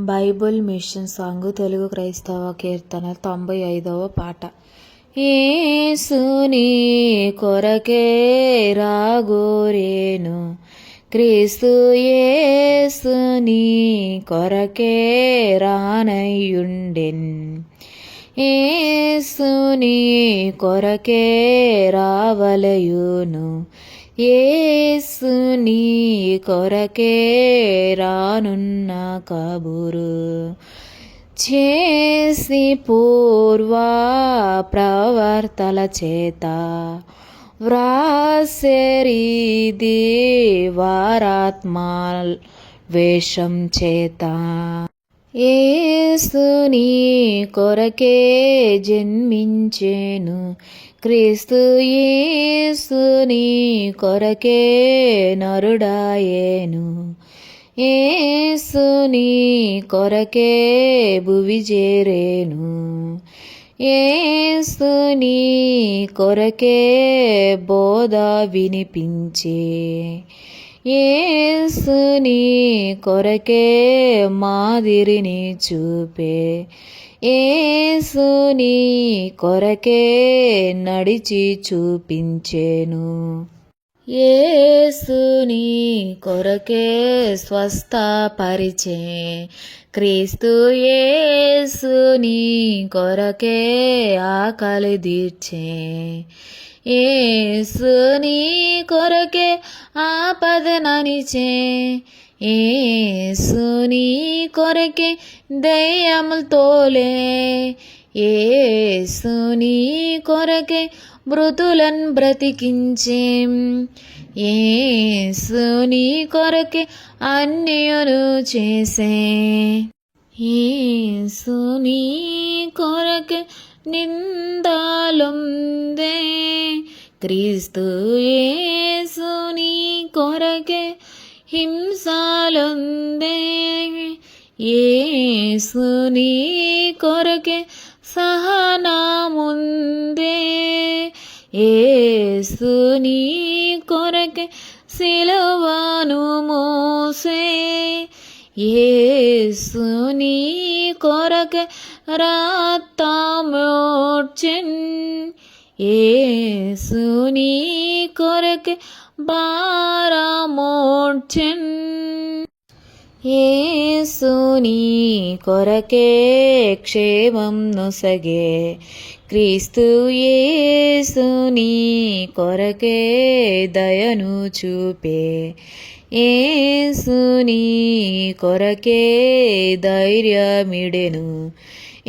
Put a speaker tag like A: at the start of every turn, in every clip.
A: Bible machine song Telugu క్రైస్తవ కీర్తన తొంభై ఐదవ పాట ఏసుని కొరకే రాగోరేను. క్రీస్తు ఏసుని కొరకే రానయ్యుండెన్. ఏసుని కొరకే రావలయును. ఏసుని కొరకే రానున్న కబురు చేసి పూర్వ ప్రవర్తల చేత వ్రాసెరిది వారాత్మ వేషం చేత. ఏసుని కొరకే జన్మించెను క్రీస్తు యేసుని కొరకే నరుడాయేను. ఏసుని కొరకే భువి చేరేను. ఏసుని కొరకే బోధ వినిపించే. ఏసుని కొరకే మాదిరిని చూపే. ఏసుని కొరకే నడిచి చూపించేను. ఏసుని కొరకే స్వస్థపరిచే. క్రీస్తు ఏసుని కొరకే ఆకలి తీర్చే. ఏసుని కొరకే ఆపదననిచే ఏసుని కొరకే దయ్యములు తోలే. ఏసుని కొరకే మృతులను బ్రతికించే. ఏసుని కొరకే అన్యును చేసే. ఏసుని కొరకే నిందాలుందే. క్రీస్తు యేసుని కొరకే హింసాలుందే. యేసుని కొరకే సహనాముందే. ఏసుని కొరకే సిలువను మోసే. ఏసుని కొరకే రాత్తమోడ్చెన్ ఏసుని కొరకే బారమోడ్చెన్ ఏసుని కొరకే క్షేమం నొసగే క్రీస్తు ఏసుని కొరకే దయను చూపే ఏసుని కొరకే ధైర్యమిడెను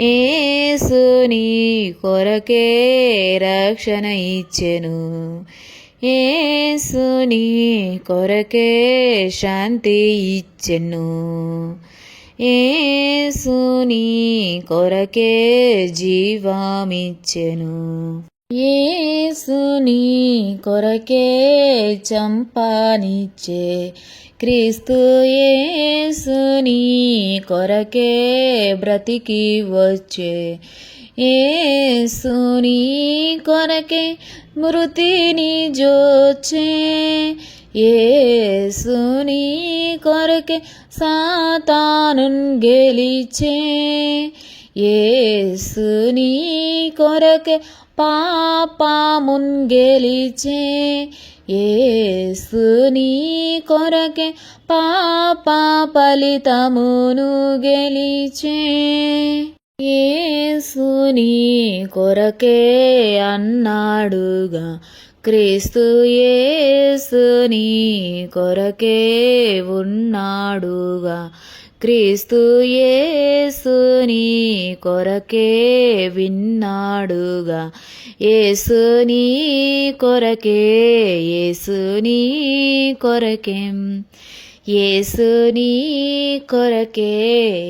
A: ఏసుని కొరకే రక్షణ ఇచ్చెను. ఏసుని కొరకే శాంతి ఇచ్చెను. ఏసుని కొరకే జీవామిచ్చెను. ఏసుని కొరకే చంపానిచ్చే క్రీస్తు యేసుని కొరకే బ్రతికి వచ్చే ఏసుని కొరకే మృతిని జోచే. ఏసుని కొరకే సాతానున్ గెలిచే. ఏసుని కొరకే పాపమున్ గెలిచే ఏసుని కొరకే పాప ఫలితమును గెలిచే ఏసుని కొరకే అన్నాడుగా క్రీస్తు యేసుని కొరకే ఉన్నాడుగా క్రీస్తు యేసుని కొరకే విన్నాడుగా. యేసుని కొరకే యేసుని కొరకే. యేసుని కొరకే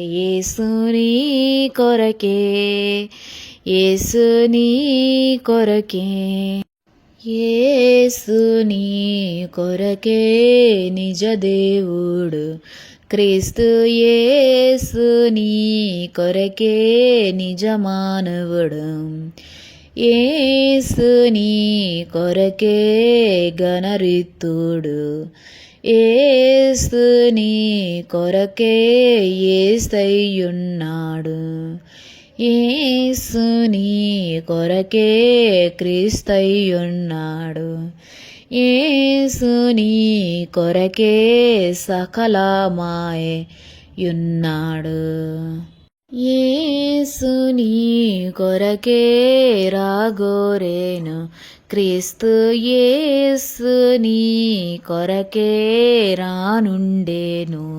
A: యేసుని కొరకే. యేసుని కొరకే. యేసుని కొరకే నిజ దేవుడు. క్రీస్తు యేసుని కొరకే నిజమానవుడు. ఏసు నీ కొరకే గణరిత్తుడు ఏసు నీ కొరకే ఏసయ్యున్నాడు. ఏసు నీ కొరకే క్రీస్తయ్యున్నాడు. ఏసుని కొరకే సకలమాయే యున్నాడు ఏసు నీ కొరకే రాగోరేను క్రీస్తు ఏసుని నీ కొరకే రానుండేను.